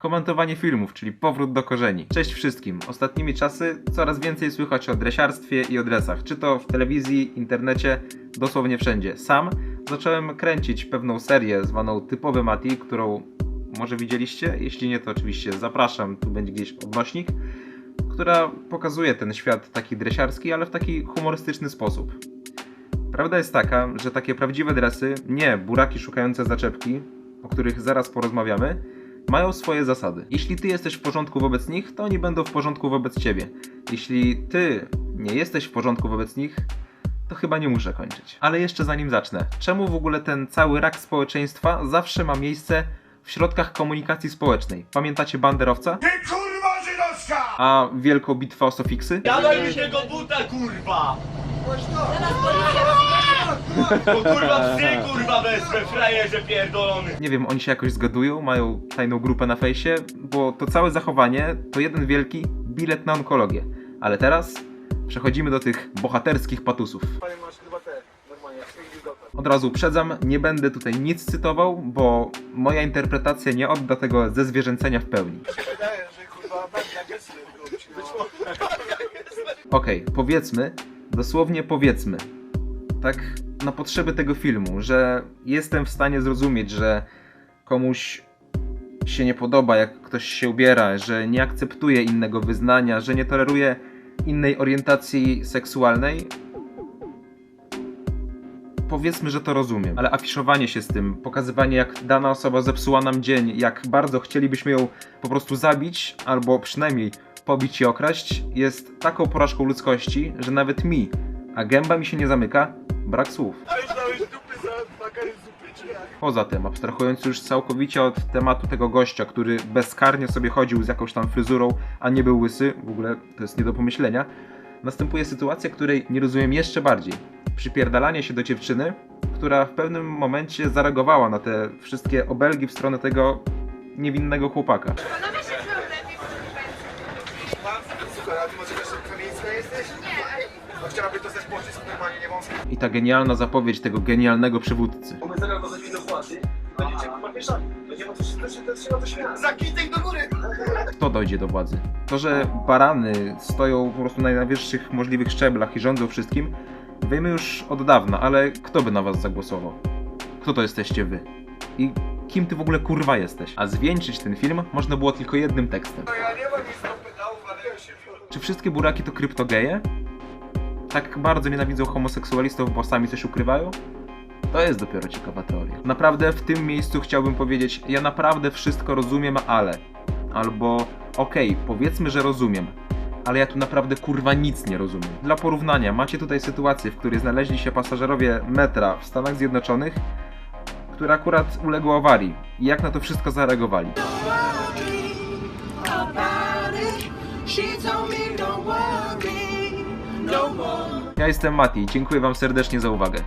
Komentowanie filmów, czyli powrót do korzeni. Cześć wszystkim. Ostatnimi czasy coraz więcej słychać o dresiarstwie i o dresach. Czy to w telewizji, internecie, dosłownie wszędzie. Sam zacząłem kręcić pewną serię zwaną Typowy Mati, którą może widzieliście? Jeśli nie, to oczywiście zapraszam, tu będzie gdzieś odnośnik, która pokazuje ten świat taki dresiarski, ale w taki humorystyczny sposób. Prawda jest taka, że takie prawdziwe dresy, nie buraki szukające zaczepki, o których zaraz porozmawiamy, mają swoje zasady. Jeśli ty jesteś w porządku wobec nich, to oni będą w porządku wobec ciebie. Jeśli ty nie jesteś w porządku wobec nich, to chyba nie muszę kończyć. Ale jeszcze zanim zacznę, czemu w ogóle ten cały rak społeczeństwa zawsze ma miejsce w środkach komunikacji społecznej? Pamiętacie banderowca? Ty kurwa żydowska! A wielką bitwę o sofiksy? Dawaj mi tego buta, kurwa! Bo kurwa psy, kurwa wezmę, frajerze pierdolony! Nie wiem, oni się jakoś zgadują, mają tajną grupę na fejsie, bo to całe zachowanie to jeden wielki bilet na onkologię. Ale teraz przechodzimy do tych bohaterskich patusów. Od razu uprzedzam, nie będę tutaj nic cytował, bo moja interpretacja nie odda tego zezwierzęcenia w pełni. Okej, powiedzmy, dosłownie powiedzmy, tak na potrzeby tego filmu, że jestem w stanie zrozumieć, że komuś się nie podoba, jak ktoś się ubiera, że nie akceptuje innego wyznania, że nie toleruje innej orientacji seksualnej. Powiedzmy, że to rozumiem, ale afiszowanie się z tym, pokazywanie jak dana osoba zepsuła nam dzień, jak bardzo chcielibyśmy ją po prostu zabić, albo przynajmniej pobić i okraść, jest taką porażką ludzkości, że nawet mi, a gęba mi się nie zamyka, brak słów. Poza tym, abstrahując już całkowicie od tematu tego gościa, który bezkarnie sobie chodził z jakąś tam fryzurą, a nie był łysy, w ogóle to jest nie do pomyślenia, następuje sytuacja, której nie rozumiem jeszcze bardziej. Przypierdalanie się do dziewczyny, która w pewnym momencie zareagowała na te wszystkie obelgi w stronę tego niewinnego chłopaka. Panowie się czują lepiej w tym Słuchaj, a ty może też feministka jesteś? Nie, No chciałabyś dostać pocisk normalnie nie wąski. I ta genialna zapowiedź tego genialnego przywódcy. Bo my władzy, będziecie kurwa. To nie ma to się, to się, to się, to się Zakitek do góry! Kto dojdzie do władzy? To, że barany stoją po prostu na najwyższych możliwych szczeblach i rządzą wszystkim, wiemy już od dawna, ale kto by na was zagłosował? Kto to jesteście wy? I kim ty w ogóle kurwa jesteś? A zwieńczyć ten film można było tylko jednym tekstem. No ja nie mam nic do Czy wszystkie buraki to kryptogeje? Tak bardzo nienawidzą homoseksualistów, bo sami coś ukrywają? To jest dopiero ciekawa teoria. Naprawdę w tym miejscu chciałbym powiedzieć, ja naprawdę wszystko rozumiem, ale. Albo, okej, powiedzmy, że rozumiem, ale ja tu naprawdę kurwa nic nie rozumiem. Dla porównania, macie tutaj sytuację, w której znaleźli się pasażerowie metra w Stanach Zjednoczonych, które akurat uległo awarii. I jak na to wszystko zareagowali? Ja jestem Mati, dziękuję wam serdecznie za uwagę.